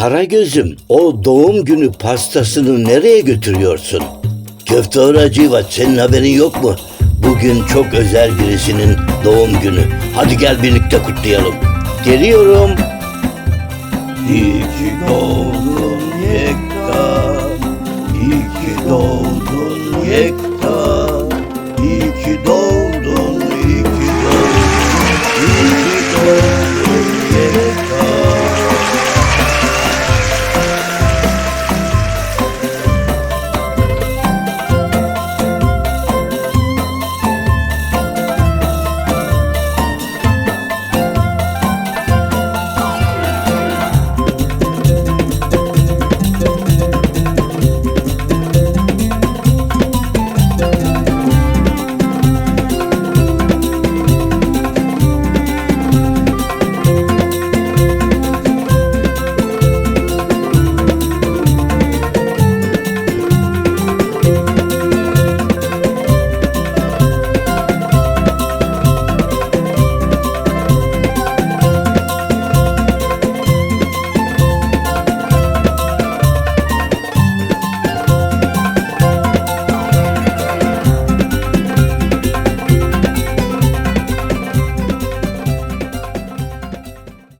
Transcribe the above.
Karagöz'üm o doğum günü pastasını nereye götürüyorsun? Köfte Hacıvat senin haberin yok mu? Bugün çok özel birisinin doğum günü. Hadi gel birlikte kutlayalım. Geliyorum. İyi ki doğdun Yekta.